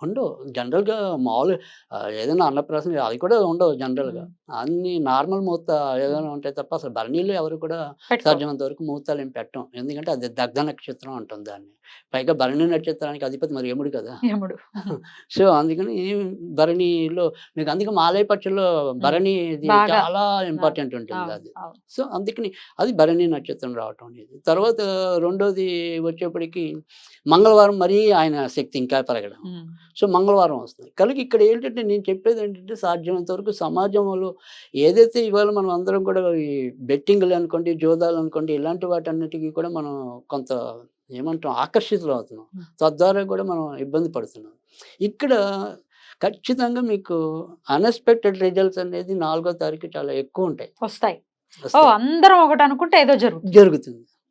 ఉండవు జనరల్గా మామూలు ఆ, ఏదైనా అన్నప్రాసన అది కూడా ఉండవు జనరల్గా. అన్ని నార్మల్ ముహూర్త ఏదైనా ఉంటాయి తప్ప అసలు భరణీలో ఎవరు కూడా. సాధ్యమైనంత వరకు ముహూర్తాలు ఏం పెట్టం. ఎందుకంటే అది దగ్ధ నక్షత్రం అంటుంది దాన్ని. పైగా భరణి నక్షత్రానికి అధిపతి మరి యముడు కదా. యముడు. సో అందుకని భరణిలో మీకు అందుకే మాలయ పక్షుల్లో భరణి. చాలా ఇంపార్టెంట్ ఉంటుంది అది. సో అందుకని అది భరణి నక్షత్రం రావటం అనేది. తర్వాత రెండోది వచ్చేప్పటికి మంగళవారం మరీ ఆయన శక్తి ఇంకా పెరగడం. సో మంగళవారం వస్తుంది. కనుక ఇక్కడ ఏంటంటే నేను చెప్పేది ఏంటంటే సాధ్యమైనంత వరకు సమాజంలో ఏదైతే ఇవాళ మనం అందరం కూడా ఈ బెట్టింగ్లు అనుకోండి జోదాలు అనుకోండి ఇలాంటి వాటన్నిటికీ కూడా మనం కొంత ఏమంటాం? ఆకర్షితులు అవుతున్నాం. తద్వారా కూడా మనం ఇబ్బంది పడుతున్నాం. ఇక్కడ ఖచ్చితంగా మీకు అన్ఎక్స్పెక్టెడ్ రిజల్ట్స్ అనేది నాలుగో తారీఖు చాలా ఎక్కువ ఉంటాయి. వస్తాయి. అందరం ఒకటి అనుకుంటే ఏదో జరుగుతుంది. జరుగుతుంది.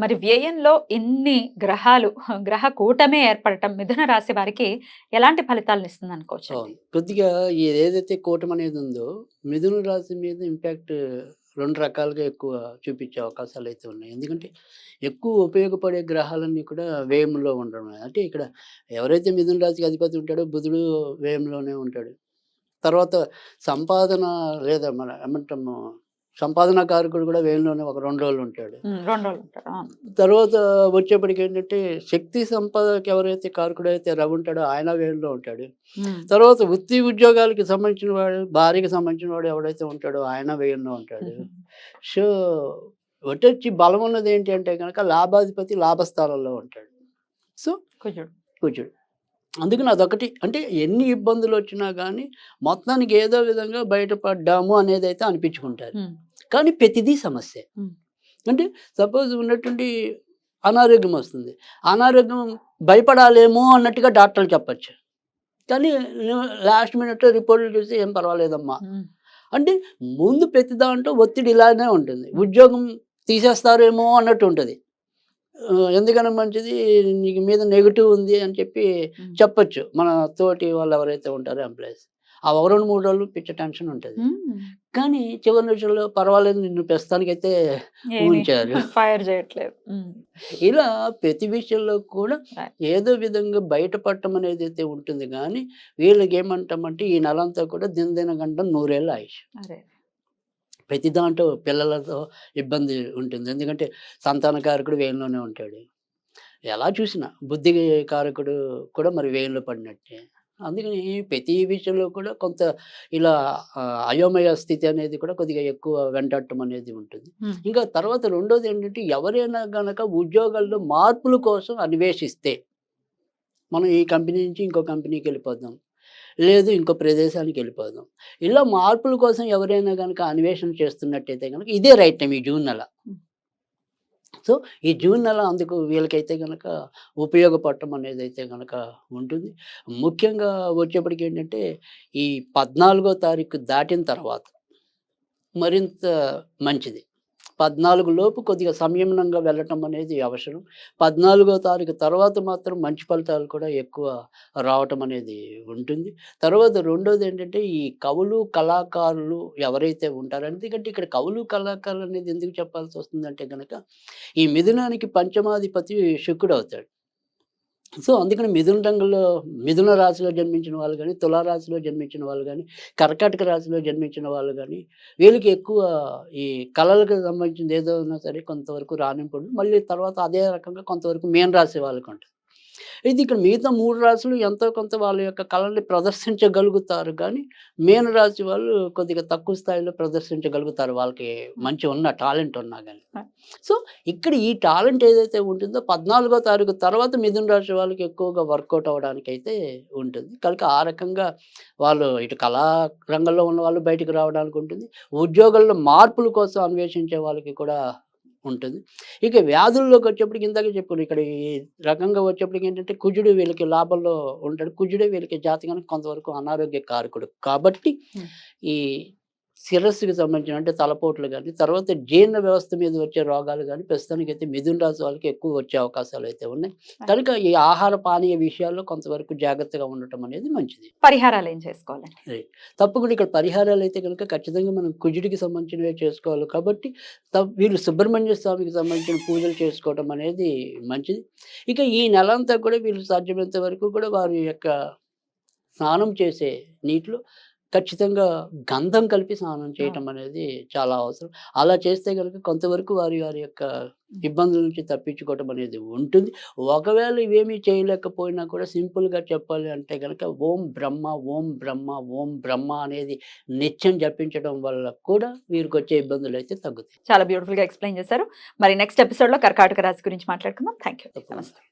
మరి వ్యయంలో ఇన్ని గ్రహాలు గ్రహ కూటమే ఏర్పడటం మిథున రాశి వారికి ఎలాంటి ఫలితాలను ఇస్తుంది అనుకోవచ్చు కొద్దిగా ఏదైతే కూటమి అనేది ఉందో మిథున రాశి మీద ఇంపాక్ట్ రెండు రకాలుగా ఎక్కువ చూపించే అవకాశాలు అయితే ఉన్నాయి. ఎందుకంటే ఎక్కువ ఉపయోగపడే గ్రహాలన్నీ కూడా వ్యయంలో ఉండడం అంటే ఇక్కడ ఎవరైతే మిథున రాశికి అధిపతి ఉంటాడో బుధుడు వ్యయంలోనే ఉంటాడు. తర్వాత సంపాదన లేదా మన ఏమంటాము సంపాదన కారకుడు కూడా వ్యయంలోనే ఒక రెండు రోజులు ఉంటాడు. రెండు రోజులు. తర్వాత వచ్చేప్పటికి ఏంటంటే శక్తి సంపాదనకి ఎవరైతే కారకుడు అయితే రవి ఉంటాడో ఆయన వ్యయంలో ఉంటాడు. తర్వాత వృత్తి ఉద్యోగాలకి సంబంధించిన వాడు భార్యకి సంబంధించిన వాడు ఎవడైతే ఉంటాడో ఆయన వ్యయంలో ఉంటాడు సో వచ్చి బలం ఉన్నది ఏంటి అంటే కనుక లాభాధిపతి లాభస్థానంలో ఉంటాడు సో కుజుడు కూర్చోడు అందుకని అదొకటి అంటే ఎన్ని ఇబ్బందులు వచ్చినా కానీ మొత్తానికి ఏదో విధంగా బయటపడ్డాము అనేది అయితే అనిపించుకుంటారు. కానీ ప్రతిదీ సమస్య. అంటే సపోజ్ ఉన్నటువంటి అనారోగ్యం వస్తుంది. అనారోగ్యం భయపడాలేమో అన్నట్టుగా డాక్టర్లు చెప్పచ్చు. కానీ లాస్ట్ మినిట్ రిపోర్ట్లు చూసి ఏం పర్వాలేదమ్మా. మ్మ్. అంటే ముందు ప్రతి దాంట్లో ఒత్తిడి ఇలానే ఉంటుంది. ఉద్యోగం తీసేస్తారేమో అన్నట్టు ఉంటుంది. ఆ, ఎందుకని మంచిది? నీకు మీద నెగిటివ్ ఉంది అని చెప్పి. చెప్పొచ్చు. మన తోటి వాళ్ళు ఎవరైతే ఉంటారో ఎంప్లాయీస్. ఆ ఒక రెండు మూడు రోజులు పిచ్చ టెన్షన్ ఉంటుంది. కానీ చివరి నిమిషంలో పర్వాలేదు నిన్ను ప్రస్తుతానికైతే ఉంచారు ఫైర్ చేయట్లేదు. ఇలా ప్రతి విషయంలో కూడా. ఏదో విధంగా బయటపడటం అనేది అయితే ఉంటుంది. కానీ వీళ్ళకి ఏమంటామంటే ఈ నెలంతా కూడా దినదిన గంట నూరేళ్ళ ఆయుష్. ప్రతి దాంట్లో పిల్లలతో ఇబ్బంది ఉంటుంది. ఎందుకంటే సంతాన కారకుడు వేయంలోనే ఉంటాడు. ఎలా చూసినా బుద్ధి కారకుడు కూడా మరి వేయంలో పడినట్టే. అందుకని ప్రతి విషయంలో కూడా కొంత ఇలా అయోమయ స్థితి అనేది కూడా కొద్దిగా ఎక్కువ వెంటాడటం అనేది ఉంటుంది. ఇంకా తర్వాత రెండోది ఏంటంటే ఎవరైనా గనక ఉద్యోగాల్లో మార్పుల కోసం అన్వేషిస్తే మనం ఈ కంపెనీ నుంచి ఇంకో కంపెనీకి వెళ్ళిపోదాం లేదు ఇంకో ప్రదేశానికి వెళ్ళిపోదాం. ఇలా మార్పుల కోసం ఎవరైనా కనుక అన్వేషణ చేస్తున్నట్టయితే కనుక ఇదే రైట్ టైం ఈ జూన్ నెల. సో ఈ జూన్ నెల అందుకు వీళ్ళకైతే కనుక ఉపయోగపడటం అనేది అయితే కనుక ఉంటుంది. ముఖ్యంగా వచ్చేప్పటికి ఏంటంటే ఈ పద్నాలుగో తారీఖు దాటిన తర్వాత మరింత మంచిది. పద్నాలుగు లోపు కొద్దిగా సంయమనంగా వెళ్ళటం అనేది అవసరం. పద్నాలుగో తారీఖు తర్వాత మాత్రం మంచి ఫలితాలు కూడా ఎక్కువ రావటం అనేది ఉంటుంది. తర్వాత రెండోది ఏంటంటే ఈ కవులు కళాకారులు ఎవరైతే ఉంటారో ఎందుకంటే ఇక్కడ కవులు కళాకారులు అనేది ఎందుకు చెప్పాల్సి వస్తుందంటే కనుక ఈ మిథునానికి పంచమాధిపతి శుక్రుడు అవుతాడు. సో అందుకని మిథున రంగంలో మిథున రాశిలో జన్మించిన వాళ్ళు కానీ తులారాశిలో జన్మించిన వాళ్ళు కానీ కర్కాటక రాశిలో జన్మించిన వాళ్ళు కానీ వీళ్ళకి ఎక్కువ ఈ కళలకు సంబంధించింది ఏదో ఉన్నా సరే కొంతవరకు రాణింపు మళ్ళీ తర్వాత అదే రకంగా కొంతవరకు మేన్ రాసే వాళ్ళకి ఉంటుంది. ఇది ఇక్కడ మిగతా మూడు రాశులు ఎంతో కొంత వాళ్ళ యొక్క కళల్ని ప్రదర్శించగలుగుతారు. కానీ మేన రాశి వాళ్ళు కొద్దిగా తక్కువ స్థాయిలో ప్రదర్శించగలుగుతారు. వాళ్ళకి మంచి ఉన్న టాలెంట్ ఉన్నా కానీ సో ఇక్కడ ఈ టాలెంట్ ఏదైతే ఉంటుందో పద్నాలుగో తారీఖు తర్వాత మిథున రాశి వాళ్ళకి ఎక్కువగా వర్కౌట్ అవ్వడానికి అయితే ఉంటుంది. కనుక ఆ రకంగా వాళ్ళు ఇటు కళా రంగంలో ఉన్న వాళ్ళు బయటికి రావడానికి ఉంటుంది ఉద్యోగాల్లో మార్పుల కోసం అన్వేషించే వాళ్ళకి కూడా ఉంటుంది. ఇక వ్యాధుల్లోకి వచ్చేప్పటికి ఇందాక చెప్పాను ఇక్కడ ఈ రకంగా వచ్చేప్పటికి ఏంటంటే కుజుడు వీళ్ళకి లాభంలో ఉంటాడు. కుజుడే వీళ్ళకి జాతకానికి కొంతవరకు అనారోగ్య కారకుడు. కాబట్టి. ఈ శిరస్సుకి సంబంధించిన అంటే తలపోట్లు కానీ తర్వాత జీర్ణ వ్యవస్థ మీద వచ్చే రోగాలు కానీ ప్రస్తుతానికి అయితే మిథున రాశి వాళ్ళకి ఎక్కువ వచ్చే అవకాశాలు అయితే ఉన్నాయి. కనుక ఈ ఆహార పానీయ విషయాల్లో కొంతవరకు జాగ్రత్తగా ఉండటం అనేది మంచిది. పరిహారాలు ఏం చేసుకోవాలండి? తప్పకుండా ఇక్కడ పరిహారాలు అయితే కనుక ఖచ్చితంగా మనం కుజుడికి సంబంధించినవే చేసుకోవాలి కాబట్టి వీళ్ళు సుబ్రహ్మణ్య స్వామికి సంబంధించిన పూజలు చేసుకోవడం అనేది మంచిది. ఇక ఈ నెలంతా కూడా వీళ్ళు సాధ్యమైనంత వరకు కూడా వారి యొక్క స్నానం చేసే నీటిలో ఖచ్చితంగా గంధం కలిపి స్నానం చేయటం అనేది చాలా అవసరం. అలా చేస్తే కనుక కొంతవరకు వారి వారి యొక్క ఇబ్బందుల నుంచి తప్పించుకోవటం అనేది ఉంటుంది. ఒకవేళ ఇవేమీ చేయలేకపోయినా కూడా సింపుల్గా చెప్పాలి అంటే కనుక ఓం బ్రహ్మ ఓం బ్రహ్మ ఓం బ్రహ్మ అనేది నిత్యం జపించడం వల్ల కూడా వీరికి వచ్చే ఇబ్బందులు అయితే తగ్గుతాయి. చాలా బ్యూటిఫుల్గా ఎక్స్ప్లెయిన్ చేశారు. మరి నెక్స్ట్ ఎపిసోడ్లో కర్కాటక రాశి గురించి మాట్లాడుకుందాం. Thank you. నమస్తే.